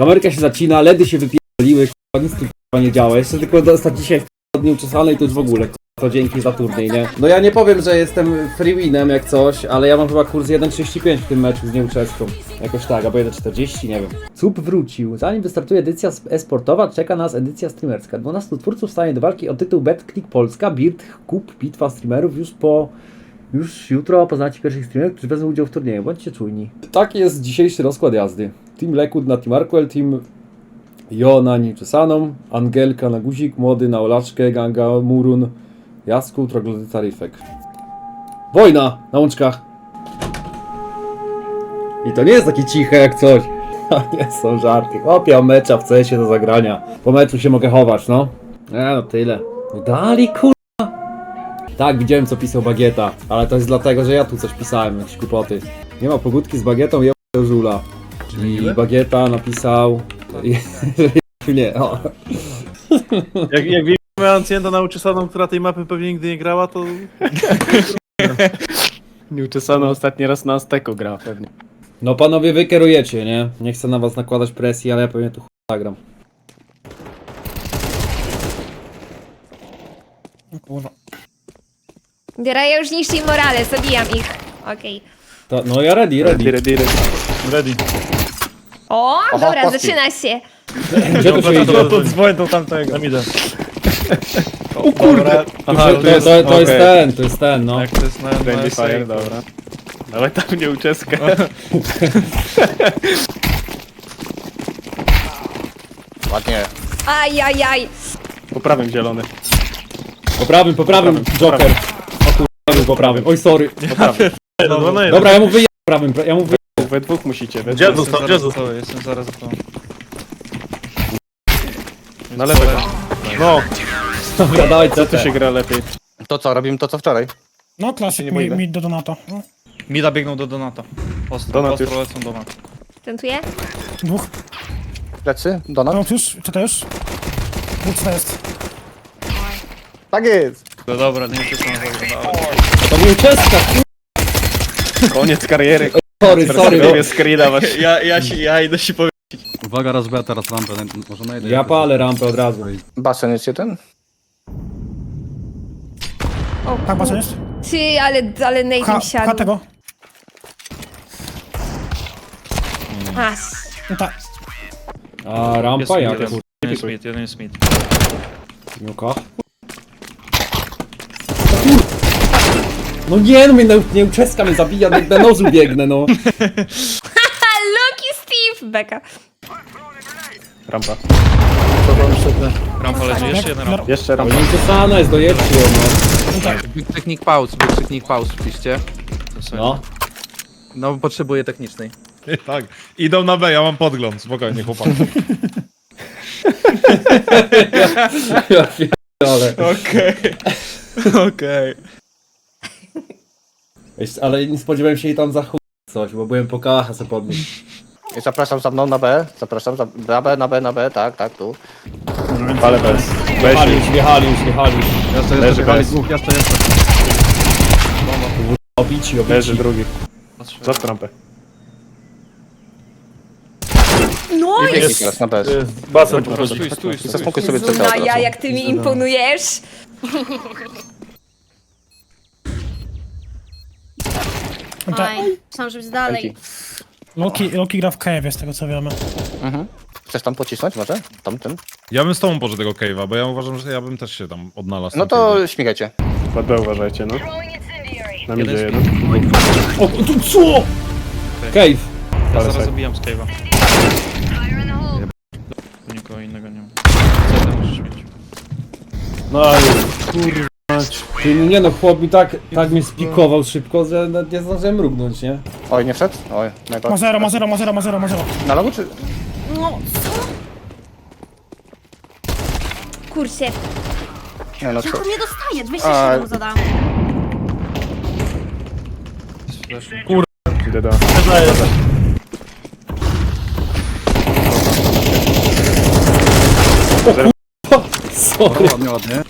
Kamerka się zacina, LEDy się wypierdoliły, k***a, nic tu k***a nie działa. Jeszcze tylko dostać dzisiaj w dniu czesane i to już w ogóle, k***a, to dzięki za turniej, nie? No ja nie powiem, że jestem free winem jak coś, ale ja mam chyba kurs 1.35 w tym meczu z nieuczeską. Jakoś tak, albo 1.40, nie wiem. CUP wrócił. Zanim wystartuje edycja e-sportowa, czeka nas edycja streamerska. 12 twórców stanie do walki o tytuł BetClick Polska, Birt, Kup, bitwa streamerów już po... Już jutro poznacie pierwszych streamerów, którzy wezmą udział w turnieju. Bądźcie czujni. Tak jest dzisiejszy rozkład jazdy. Team Lekut na Team Arkwell, Team Jo na Angelka na guzik, Młody na Olaczkę, Ganga, Murun, Jasku, Troglodyta, Ryfek. Wojna na łączkach. I to nie jest takie ciche jak coś. Nie są żarty. Chłopie, mecza w CS do zagrania. Po meczu się mogę chować, no. E, no tyle. No dali. Tak, widziałem co pisał Bagieta, ale to jest dlatego, że ja tu coś pisałem, jakieś kłopoty. Nie ma pogódki z Bagietą, je żula. I Bagieta napisał... nie, o. Jak, jak wiemy Ancjenta na uczesaną, która tej mapy pewnie nigdy nie grała, to Nieuczesany ostatni raz na Azteku gra pewnie. No panowie, wy kierujecie, nie? Nie chcę na was nakładać presji, ale ja pewnie tu chuj zagram. Dobra, ja już niszczę im morale, zabijam ich. Okej. To, no ja ready, ready. Ready, ready. ready. O, dobra, zaczyna się. Gdzie tu się idzie? to, to dzwoń do tamtego. Tam idę. O kurde! Aha, to, to, to, to jest ten, to jest ten, no. Jak to jest na, na Friendly fire, dobra. Dawaj tam nieuczeskę. Ładnie. Ajajaj. Po prawym zielony. Po prawym, po prawym, Joker. O kurwa, po prawym. Oj, sorry. Po prawym. No, na jeden. Dobra, ja mu wyję prawym, ja mu wyję. We dwóch musicie, we Gdzie dwóch. został, gdzie został? jestem zaraz za to. Na lewego. No, Dobra, dawaj, co Tu się gra lepiej. To co, robimy to co wczoraj? No nie klasyk, mi, boimy. mi do Donato. No, Mida biegną do Donata. Ostro, Donat ostro już. lecą do nas. Tentuję? dwóch. Plecy? Donat? No już, czy to już? Dwóch co to jest? Tak jest! No dobra, nie wiem czy to wyglądało. To był czeska, Koniec kariery. sorry, sorry. Perspektywie screena masz. ja, ja, się, ja idę się powiedzieć. Uwaga, rozbija teraz lampę, może najdę. Ja palę rampę od razu. Basen jest jeden? O, Tak, basen jest? Ty, ale, ale Nate Pcha, im pcha siadł. tego. Aż. No tak. A rampa jak jeden, jest mid, jeden jest mid. Niuka. No nie, no mnie na- nieuczeska mnie zabija, jak na nożu biegnę, no. A, Lucky Steve! Beka. Rampa. Rampa leży, jeszcze jeden rampa. Jeszcze rampa. nieuczesana jest, dojedźcie ją, no. Technik pause, technik pause wpiszcie. To sobie- No. No, potrzebuję technicznej. Tak, idą na B, ja mam podgląd, spokojnie chłopaki. Ja pierdolę. Okej, okej. Ale nie spodziewałem się jej tam za chuj coś, bo byłem po kałacha sobie podnieść. Zapraszam za mną na B. Zapraszam za na B, na B, na B, tak, tak, tu. Ale bez. Wjechali już, wjechali już, wjechali już. Ja sobie Leży jeszcze bez. dwóch, jeszcze jestem. Obici, Leży obici. drugi. Patrzę. Za rampę. No I biegnij teraz na B. Basen po prostu. stój, stój, stój. zasmukuj sobie CT Zuna, od ja razu. jak ty mi imponujesz. Aj, myślałam, że być dalej. Dzięki. Loki, Loki gra w Kajewie, z tego co wiemy. Mhm. Chcesz tam pocisnąć może? Tam, tym? Ja bym z tobą poszedł tego cave'a, bo ja uważam, że ja bym też się tam odnalazł. No na cave'ie. to śmigajcie. B uważajcie, no. Na midzie Jeden. O, tu co? Cave. Ja zaraz zabijam z cave'a. Tu Nikogo innego nie ma. Co ty możesz mieć? No ale kurwa. Nie no, chłop mi tak, tak mnie spikował szybko, że nawet nie zdążyłem mrugnąć, nie? Oj, nie wszedł? Oj, Ma najgorzej. zero, ma zero, ma zero, ma zero, ma zero. Na logu czy... No, co? Kurczę. Nie no, co? Jak on nie dostaje? 207 A. mu zadałam. Idę do... Sorry. Ładnie, ładnie.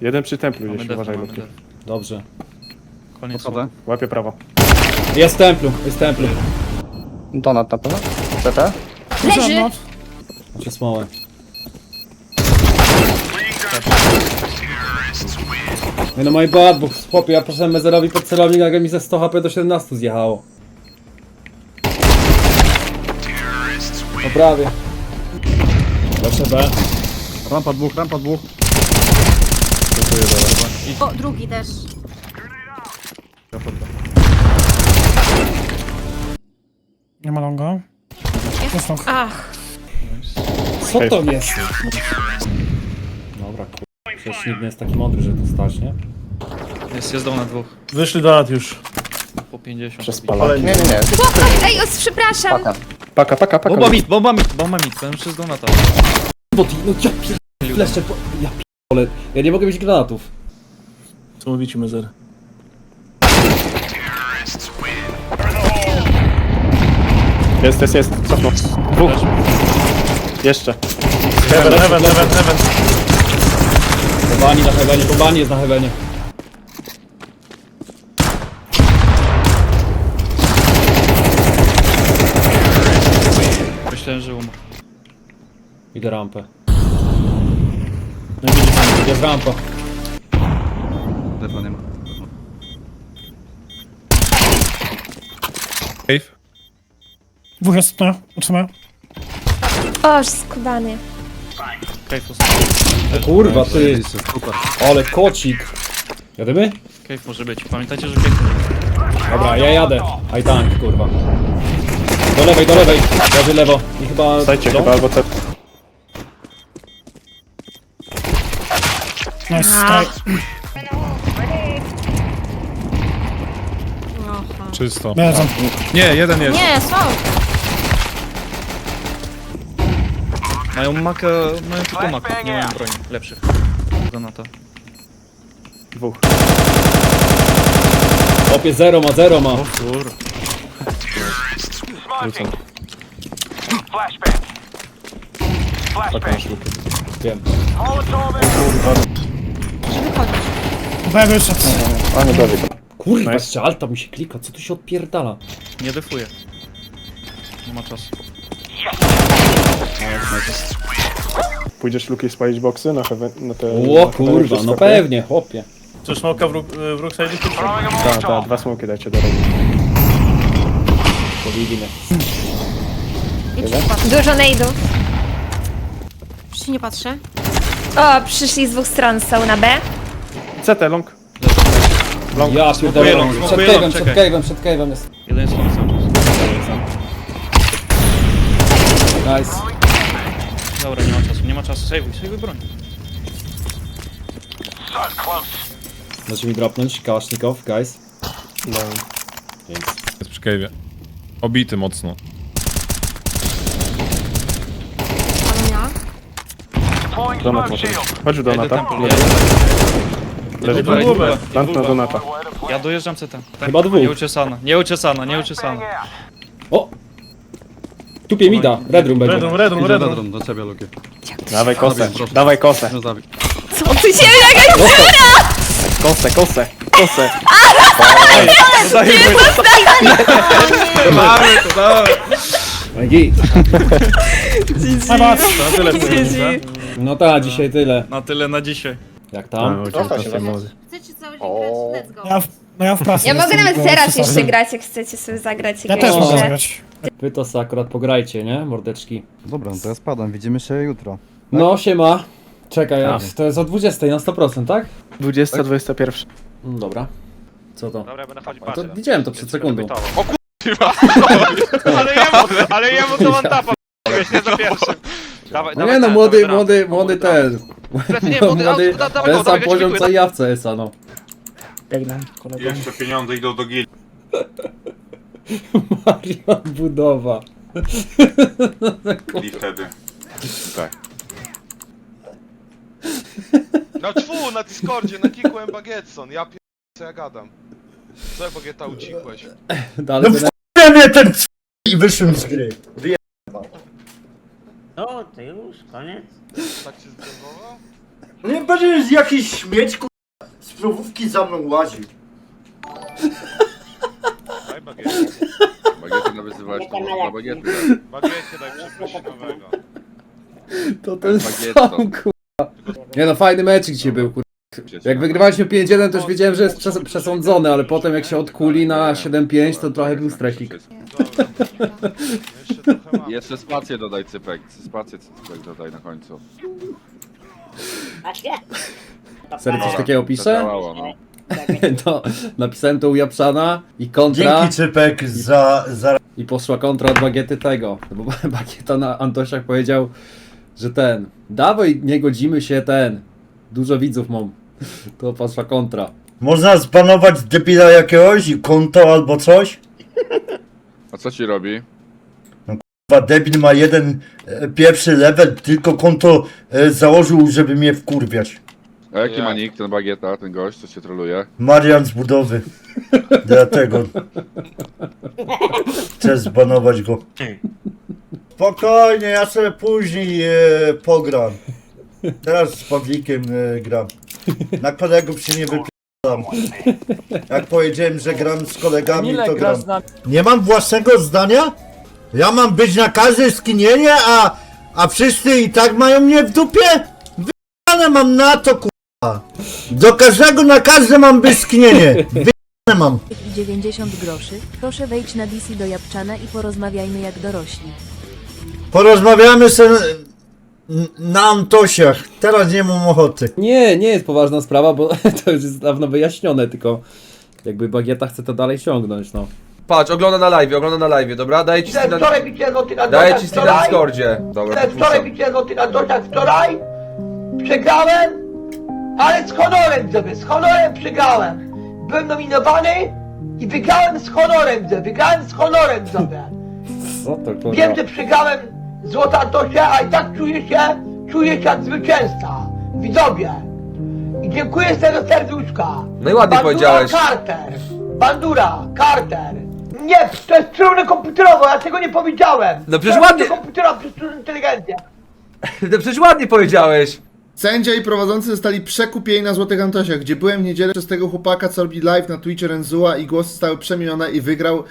Jeden przy templu Mamy gdzieś, uważaj mamy Luki. Dobrze. Koniec. Podchodzę. Łapie prawo. Jest templu, jest templu. Donat na pewno? CT? Leży! No, Macie smołę. Nie no my bad, bo chłopie, ja poszedłem Mezerowi pod celownik, nagle mi ze 100 HP do 17 zjechało. No prawie. Proszę B. Rampa dwóch, rampa dwóch. O, drugi też. Nie ma longa. Jest long. Ach, Co to jest? Dobra, kur... Przecież nikt nie jest taki mądry, że tu stać, nie? Jest, jest dom na dwóch. Wyszli do lat już. Po 50. Przez palę. Nie, nie, nie. ej, o, przepraszam! Paka. Paka, paka, paka. Bomba mit, bomba mit, bomba mit, ten na to. Bo ty, no ja pier... Fleszcze po... Ja pierdolę. Ja nie mogę mieć granatów. Co mówicie, Mezer? Jest, jest, jest. Cofnął. Dwóch. Jeszcze. Heaven, heaven, heaven, heaven. Pobani na hewenie, pobani jest na hewenie. Myślałem, że umarł. Idę rampę. Jest rampa. Lewa nie ma. Dwóch jest, no. Utrzymają. O, skubany. Cave, O kurwa, ty. Super. Ale kocik. Jadymy? cave może być. Pamiętajcie, że cave. Dobra, ja jadę. Aj tank, kurwa. Do lewej, do lewej. Leży lewo. I chyba... Stajcie chyba, albo te... Nice, straj. Oha. Czysto. Leżą. Nie, jeden jest. Nie, są. Mają makę, mają tylko makę, nie mają broni lepszych. Donata. Dwóch. Opie zero ma, zero ma. Kur. Rzucam. Paka na szlukę. Wiem. B wyszedł. A nie dowie. Kurwa, Nice. jeszcze alta mi się klika, co tu się odpierdala? Nie defuję. Nie ma czasu. Pójdziesz Luki spalić boksy na, heaven, na te... O na te kurwa, no pewnie, chłopie. Co, smoka w, róg, w róg side? Tak, tak, dwa smoki dajcie do rogu. Powiedzi mnie. I przypatrzę. Dużo nade'ów. Już się nie patrzę. O, przyszli z dwóch stron, są na B. CT, long. Ja pierdolę. long, Przed smokuję cave'em, long, przed czekaj. cave'em, przed cave'em jest. Jeden jest long cały czas. Nice. Dobra, nie ma czasu, nie ma czasu. Sejwuj, sejwuj broń. Możecie mi dropnąć, kałasznikow, guys. Jest przy cave'ie. Obity mocno. Ale ja. Donat może być. Chodź idę Donata. temple, Leży. ja Leży. Dobra, Leży. dobra. Plant na Donata. Ja dojeżdżam CT. Chyba dwóch. Nieuczesana, nieuczesana, nieuczesana. O! Tupie mi da, red room będzie. Redrum, redrum, Idę redrum. redrum, do ciebie, Luki. Dawaj kosę. Proszę. Dawaj kosę. No zabij. Co tu się jakaś Kosę, kosę, kosę. Mamy to, dawaj. No i git. Chyba. Na tyle pójdzie, No tak, dzisiaj tyle. Na tyle na dzisiaj. Jak tam? Chcecie Chcecie cały dzień grać? Let's go. Ja w, no ja w pracy Ja mogę jestem, nawet teraz jeszcze grać, jak chcecie sobie zagrać Ja jakieś też mogę grze. zagrać. Wy to se akurat pograjcie, nie? Mordeczki. Dobra, no to ja spadam, widzimy się jutro. No, siema. Czekaj, A. to jest o 20 na 100%, tak? 20, 21. Mm, Dobra. Co to? Dobra, będę chodzić to widziałem to przed sekundą. O kurwa! ale jemu, ale jemu to on tapa, wiesz, nie za pierwszym. Dawaj, No dawaj nie no, ten, młody, dawaj młody, młody ten. Plecy, nie, młody, da- dawaj ten sam dawaj, poziom dziękuję, co i ja w CS-a, no. Jeszcze pieniądze idą do gil. Marian Budowa. I wtedy. Tak. No tfu, na Discordzie, na kikłem Bagetson, ja pier... co ja gadam. Co ja Bageta ucichłeś? Dalej będę... No, to już, koniec. Tak się zdenerwował? Nie będziesz jakiś śmieć, ku... z próbówki za mną łaził. Daj Bagieta. Bagieta nawyzywał Bagiety daj przeprosinowego. To ten Bagieto. sam, kurwa. Nie no, fajny meczik dzisiaj był, kurwa. Jak wygrywaliśmy 5-1, to już wiedziałem, że jest przes przesądzony, ale potem jak się odkuli na 7-5, to trochę był stresik. Jeszcze trochę mam. Jeszcze spację dodaj, Cypek. Spację Cypek dodaj na końcu. Serio coś takiego pisze? Zadziałało, no. To napisałem to u Japszana i kontra. Cypek, za... za... I poszła kontra od bagiety tego. Bo bagieta na Antosiach powiedział, że ten. Dawaj, nie godzimy się ten. Dużo widzów mam. To poszła kontra. Można zbanować debila jakiegoś, konto albo coś? A co ci robi? Chyba debil ma jeden e, pierwszy level, tylko konto e, założył, żeby mnie wkurwiać. A jaki ma nick ten bagieta, ten gość, co cię troluje? Marian z budowy. Dlatego. Chcę zbanować go. Spokojnie, ja sobie później e, pogram. Teraz z Pawlikiem e, gram. Na kolegów się nie wypieram. Jak powiedziałem, że gram z kolegami, to gram. Nie mam własnego zdania? Ja mam być na każde skinienie, a, a wszyscy i tak mają mnie w dupie? Wyjane mam na to, kurwa. Do każdego na każde mam być skinienie. Wyjane mam. I 90 groszy. Proszę wejdź na DC do Japczana i porozmawiajmy jak dorośli. Porozmawiamy sobie n- na Antosiach. Teraz nie mam ochoty. Nie, nie jest poważna sprawa, bo to już jest dawno wyjaśnione, tylko jakby bagieta chce to dalej ciągnąć, no. Patrz, ogląda na live, ogląda na live, dobra? Daję ci Steam na, daję ci Steam na Discordzie. Dobra, to puszczam. złoty na dociach wczoraj. Przegrałem, ale z honorem, widzowie, z honorem przegrałem. Byłem nominowany i wygrałem z honorem, widzowie, wygrałem z honorem, widzowie. Co to kurwa? Wiem, że przegrałem złota Tosia, a i tak czuję się, czuję się jak zwycięzca. Widzowie. I dziękuję z tego serduszka. No i ładnie powiedziałeś. Carter. Bandura, Carter. Nie, to jest trudne komputerowo, ja tego nie powiedziałem. No przecież To jest ładnie- komputerowo, przez sztuczną inteligencję. No przecież ładnie powiedziałeś. Sędzia i prowadzący zostali przekupieni na Złotych Antosiach, gdzie byłem w niedzielę przez tego chłopaka, co robi live na Twitchu Renzua i głosy zostały przemienione i wygrał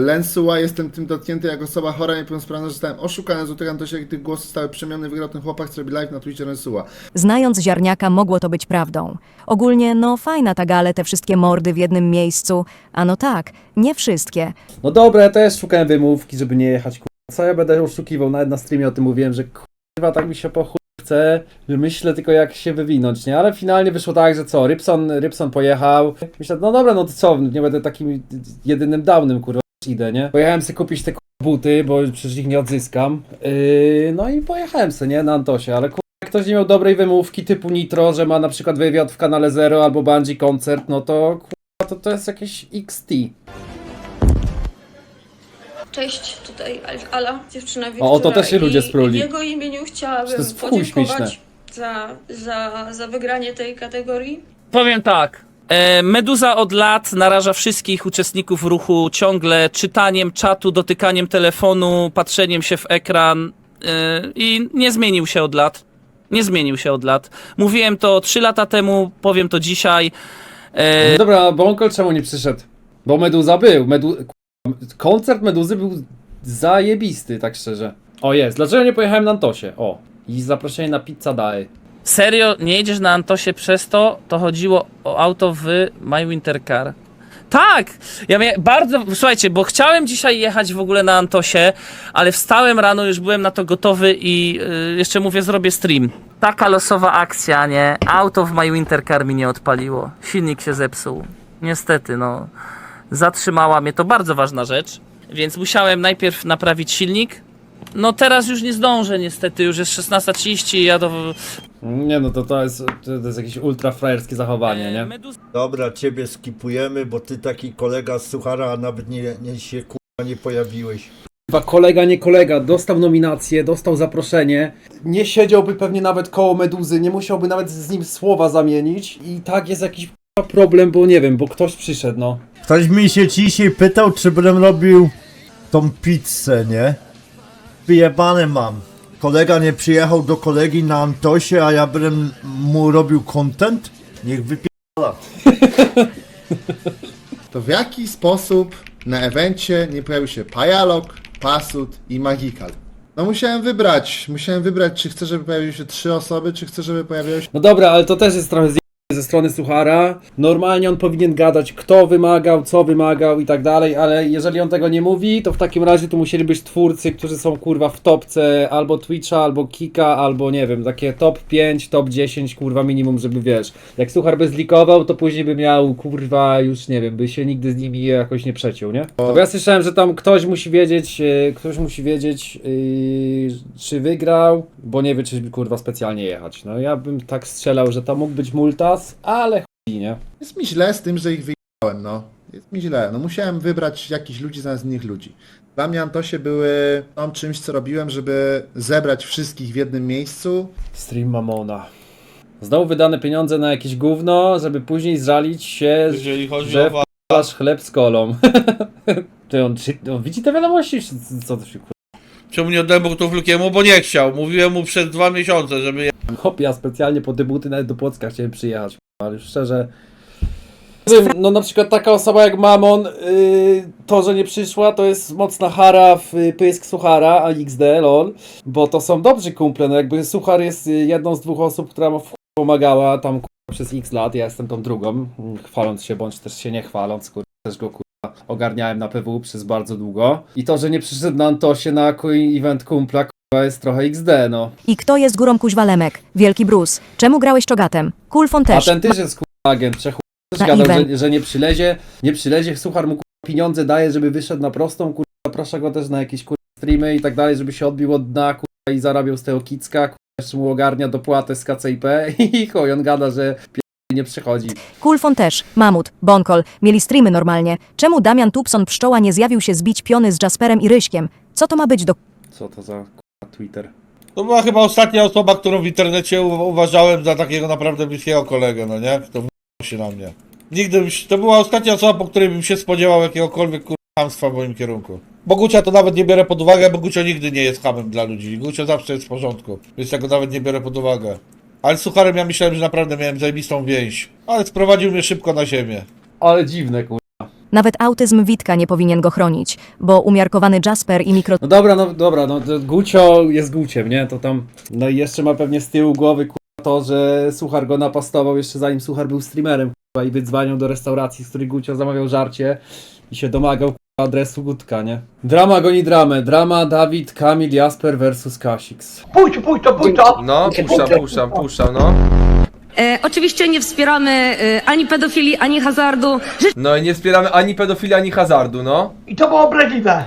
Lensua. Jestem tym dotknięty jako osoba chora, niepełnosprawna, że zostałem oszukany na Złotych Antosiach i tych głosy zostały przemienione. Wygrał ten chłopak, co robi live na Twitchu Renzua. Znając ziarniaka, mogło to być prawdą. Ogólnie, no fajna ta gale, te wszystkie mordy w jednym miejscu. A no tak, nie wszystkie. No dobra, ja też szukałem wymówki, żeby nie jechać, kurwa. Co ja będę oszukiwał? Nawet na streamie o tym mówiłem, że kurwa tak mi się po że myślę tylko jak się wywinąć, nie? Ale finalnie wyszło tak, że co, Rybson, Rybson pojechał. Myślę, no dobra, no to co, nie będę takim jedynym downem, kurwa, idę, nie? Pojechałem sobie kupić te kurwa, buty, bo przecież ich nie odzyskam. Yy, no i pojechałem sobie, nie? Na Antosie, ale kurwa, ktoś nie miał dobrej wymówki typu Nitro, że ma na przykład wywiad w kanale Zero albo Bungie koncert, no to kurwa, to, to jest jakieś XT. Cześć, tutaj Ala, dziewczyna O, o to też się ludzie spruli. W jego imieniu chciałabym To jest w chuj śmieszne. podziękować za, za, za wygranie tej kategorii. Powiem tak. E, Meduza od lat naraża wszystkich uczestników ruchu ciągle czytaniem czatu, dotykaniem telefonu, patrzeniem się w ekran e, i nie zmienił się od lat. Nie zmienił się od lat. Mówiłem to 3 lata temu, powiem to dzisiaj. E, No Dobra, Bąkol czemu nie przyszedł? Bo Meduza był. Medu... Koncert Meduzy był zajebisty, tak szczerze. O jest, dlaczego nie pojechałem na Antosie? O, i zaproszenie na pizza daje. Serio, nie jedziesz na Antosie przez to? To chodziło o auto w My Winter Car. Tak! Ja mia- bardzo. Słuchajcie, bo chciałem dzisiaj jechać w ogóle na Antosie, ale wstałem rano, już byłem na to gotowy i y, jeszcze mówię, zrobię stream. Taka losowa akcja, nie? Auto w My Winter Car mi nie odpaliło. Silnik się zepsuł. Niestety, no. Zatrzymała mnie to bardzo ważna rzecz, więc musiałem najpierw naprawić silnik. No teraz już nie zdążę, niestety, już jest 16.30 ja do. Nie no, to, to, jest, to jest jakieś ultra frajerskie zachowanie, nie? Meduza- Dobra, ciebie skipujemy, bo ty taki kolega z Suchara, a nawet nie, nie się kurwa nie pojawiłeś. Chyba kolega, nie kolega, dostał nominację, dostał zaproszenie. Nie siedziałby pewnie nawet koło Meduzy, nie musiałby nawet z nim słowa zamienić. I tak jest jakiś problem, bo nie wiem, bo ktoś przyszedł, no. Ktoś mi się dzisiaj pytał, czy będę robił tą pizzę, nie? Wyjebane mam. Kolega nie przyjechał do kolegi na Antosie, a ja będę mu robił content? Niech wypie... To w jaki sposób na evencie nie pojawił się Pajalok, Pasut i Magikal. No musiałem wybrać, musiałem wybrać, czy chcę, żeby pojawiły się trzy osoby, czy chcę, żeby pojawiły się No dobra, ale to też jest trochę zje- ze strony Suchara. Normalnie on powinien gadać, kto wymagał, co wymagał i tak dalej, ale jeżeli on tego nie mówi, to w takim razie tu musieli być twórcy, którzy są kurwa w topce albo Twitcha, albo Kika, albo nie wiem, takie top 5, top 10 kurwa minimum, żeby wiesz. Jak Suchar by zlikował, to później by miał kurwa już nie wiem, by się nigdy z nimi jakoś nie przeciął, nie? No bo ja słyszałem, że tam ktoś musi wiedzieć, e, ktoś musi wiedzieć, yy, czy wygrał, bo nie wie, czy kurwa specjalnie jechać. No ja bym tak strzelał, że to mógł być ale chuj, nie? Jest mi źle z tym, że ich wyjechałem, no. Jest mi źle. No musiałem wybrać jakichś ludzi zamiast innych ludzi. Dla mnie Antosie były tą czymś, co robiłem, żeby zebrać wszystkich w jednym miejscu. Stream Mamona. Znowu wydane pieniądze na jakieś gówno, żeby później zżalić się, Jeżeli chodzi że o wpalasz chleb z kolą. Czy on, czy on widzi te wiadomości? Czy co to się kurwa? Czemu nie oddałem to Flukiemu? Bo nie chciał. Mówiłem mu przez dwa miesiące, żeby je... Hop, ja specjalnie po debuty nawet do Płocka chciałem przyjechać, ale już szczerze. No na przykład taka osoba jak Mamon, yy, to, że nie przyszła, to jest mocna hara w y, pysk Suchara, a XD, lol, bo to są dobrzy kumple, no jakby Suchar jest y, jedną z dwóch osób, która mu w chuj pomagała tam kurwa, przez x lat, ja jestem tą drugą, mm, chwaląc się, bądź też się nie chwaląc, kurwa, też go kurwa ogarniałem na PW przez bardzo długo i to, że nie przyszedł na Antosie na kuj- event kumpla, jest trochę XD, no. I kto jest górą kuźwa Lemek? Wielki Bruce. Czemu grałeś czogatem? Kulfon A też. ten też jest kurwa agent, przechu... też Na gadał, event. że, że nie przylezie, nie przylezie, Suchar mu kurwa, pieniądze daje, żeby wyszedł na prostą, kurwa, zaprasza go też na jakieś kurwa, streamy i tak dalej, żeby się odbił od dna, kurwa, i zarabiał z tego kicka, kurwa, jeszcze mu ogarnia dopłatę z KCIP i chuj, on gada, że. Nie przychodzi. Kulfon też. Mamut. Bonkol. Mieli streamy normalnie. Czemu Damian Tupson Pszczoła nie zjawił się zbić piony z Jasperem i Ryśkiem? Co to ma być do Co to za kurwa, Twitter? To była chyba ostatnia osoba, którą w internecie u- uważałem za takiego naprawdę bliskiego kolegę, no nie? Kto w się na mnie. Nigdy byś... To była ostatnia osoba, po której bym się spodziewał jakiegokolwiek kur... hamstwa w moim kierunku. Bo Gucia to nawet nie biorę pod uwagę, bo Gucio nigdy nie jest hamem dla ludzi. Gucio zawsze jest w porządku, więc ja go nawet nie biorę pod uwagę. Ale z Sucharem ja myślałem, że naprawdę miałem zajebistą więź. Ale sprowadził mnie szybko na ziemię. Ale dziwne, kurwa. Nawet autyzm Witka nie powinien go chronić, bo umiarkowany Jasper i mikro... No dobra, no dobra, no to Gucio jest Guciem, nie? To tam, no i jeszcze ma pewnie z tyłu głowy kurwa, to, że Suchar go napastował jeszcze zanim Suchar był streamerem kurwa, i wydzwaniał do restauracji, z której Gucio zamawiał żarcie i się domagał kurwa, adresu Gutka, nie? Drama goni dramę. Drama Dawid, Kamil, Jasper versus Kasix. Pójdź, pójdź to, pójdź to! No, puszczam, puszczam, puszczam, no. E, oczywiście nie wspieramy e, ani pedofilii, ani hazardu. No i nie wspieramy ani pedofilii, ani hazardu, no. I to było obraźliwe!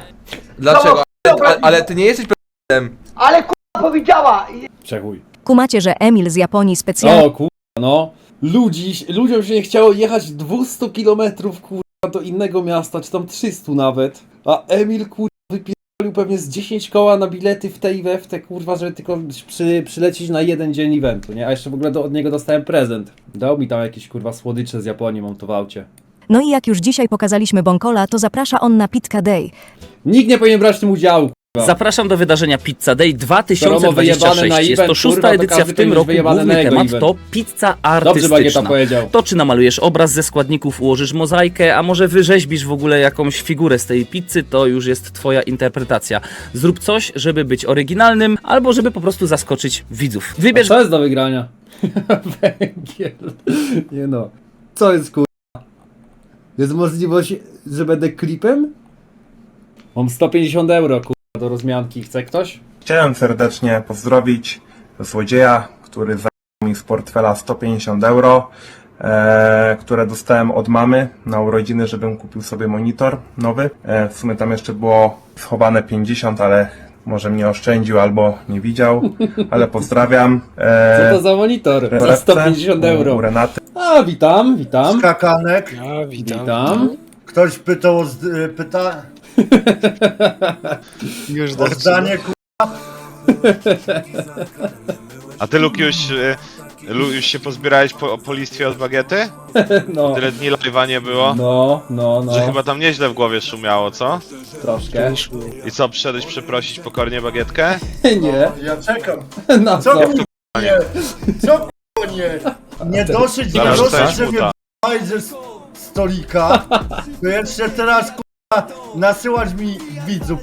Dlaczego? Ale, ale, ale ty nie jesteś pedofilem. Ale k***a powiedziała! Przechuj. Kumacie, że Emil z Japonii specjalnie... O kurwa, no. Ludzi, ludziom się nie chciało jechać 200 kilometrów kurwa do innego miasta, czy tam 300 nawet. A Emil kurwa wypierdolił pewnie z 10 koła na bilety w te i we w te kurwa, żeby tylko przy, przylecieć na jeden dzień eventu, nie? A jeszcze w ogóle do, od niego dostałem prezent. Dał mi tam jakieś kurwa słodycze z Japonii, mam to w aucie. No i jak już dzisiaj pokazaliśmy Bonkola, to zaprasza on na Pitka Day. Nikt nie powinien brać w tym udziału. Kurwa. Zapraszam do wydarzenia Pizza Day wyjebane 2026. na Jest to event, szósta kurwa, to edycja każdy w tym powinien roku. wyjebane na Główny jego temat event. to pizza Dobrze Bagieta artystyczna. powiedział. To czy namalujesz obraz ze składników, ułożysz mozaikę, a może wyrzeźbisz w ogóle jakąś figurę z tej pizzy, to już jest twoja interpretacja. Zrób coś, żeby być oryginalnym, albo żeby po prostu zaskoczyć widzów. A Wybierz co jest do wygrania? Węgiel. Nie no. Co jest kurwa? Jest możliwość, że będę klipem? Mam 150 euro kurwa do rozmianki. Chce ktoś? Chciałem serdecznie pozdrowić złodzieja, który zajął mi z portfela 150 euro, e, które dostałem od mamy na urodziny, żebym kupił sobie monitor nowy. E, w sumie tam jeszcze było schowane 50, ale może mnie oszczędził albo nie widział, ale pozdrawiam. E, Co to za monitor? Za torebce 150 u- euro. U Renaty. A, witam, witam. Skakanek. Witam. Ktoś pytał o zd- pyta... Już o zdanie ku... A ty, Luke, już, y, Lu- już się pozbierałeś po, po listwie od bagiety? No, Tyle dni live'a nie było? no, no, no. Że chyba tam nieźle w głowie szumiało, co? Troszkę. I co, przyszedłeś przeprosić pokornie bagietkę? Nie. Ja czekam. Na Co co? ku... nie? Co ku... nie? Nie dosyć, nie Zaraz dosyć, że mnie buta. ze s- stolika, to jeszcze teraz ku... k***a, nasyłać mi widzów.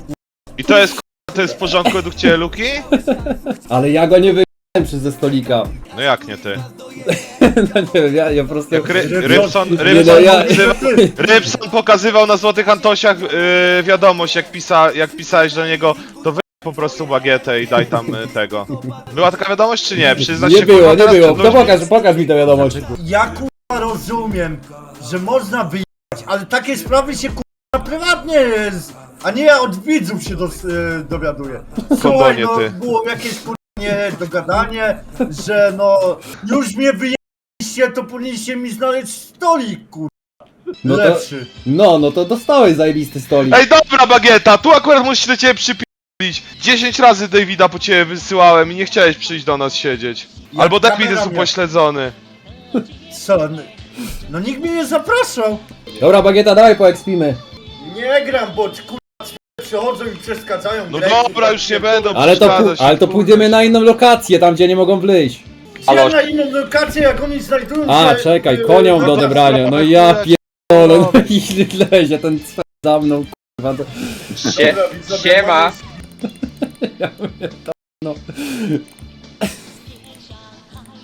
I to jest to jest w porządku według ciebie, Luki? Ale ja go nie wyjąłem przez ze stolika. No jak nie ty? No nie wiem, ja, ja po prostu... Jak Ry Rybson, Nie, no, Rybson, ja- pokazywał, Rybson pokazywał na Złotych Antosiach yy, wiadomość, jak, pisa, jak pisałeś do niego, to wy po prostu bagietę i daj tam y, tego. Była taka wiadomość czy nie? Przyznać Nie się, było, kurwa, nie teraz było. przed To ludźmi? pokaż, pokaż mi tę wiadomość. Ja kurwa rozumiem, że można wyjechać, ale takie sprawy się kurwa prywatnie jest, a nie ja od widzów się dos, e, dowiaduję. Słuchaj, Kondonie, no ty. było jakieś kurwa nie dogadanie, że no już mnie wyjęliście, to powinniście mi znaleźć stolik kurwa. No to- Lepszy. No, no to dostałeś zajebisty stolik. Ej, dobra bagieta, tu akurat muszę do ciebie przypić. 10 razy Davida po ciebie wysyłałem i nie chciałeś przyjść do nas siedzieć. Jak Albo David kamera jest mnie- upośledzony. Co? No, no nikt mnie nie zapraszał. Dobra, bagieta, dawaj poekspimy. Nie gram, bo kurwa przychodzą i przeszkadzają. No grę, dobra, kurwa, już nie będą Ale to, przeszkadzać, ale to kurwa. pójdziemy na inną lokację, tam gdzie nie mogą wyjść. Ja na inną lokację, jak oni znajdują A, się... czekaj, koniom na do odebrania. No ja pierdolę, no i lezie ten cwe za mną, kurwa. To... Dobra, siema. Ja mówię, to, no.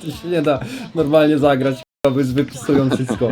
To się nie da normalnie zagrać, kurwa, bo już wypisują wszystko.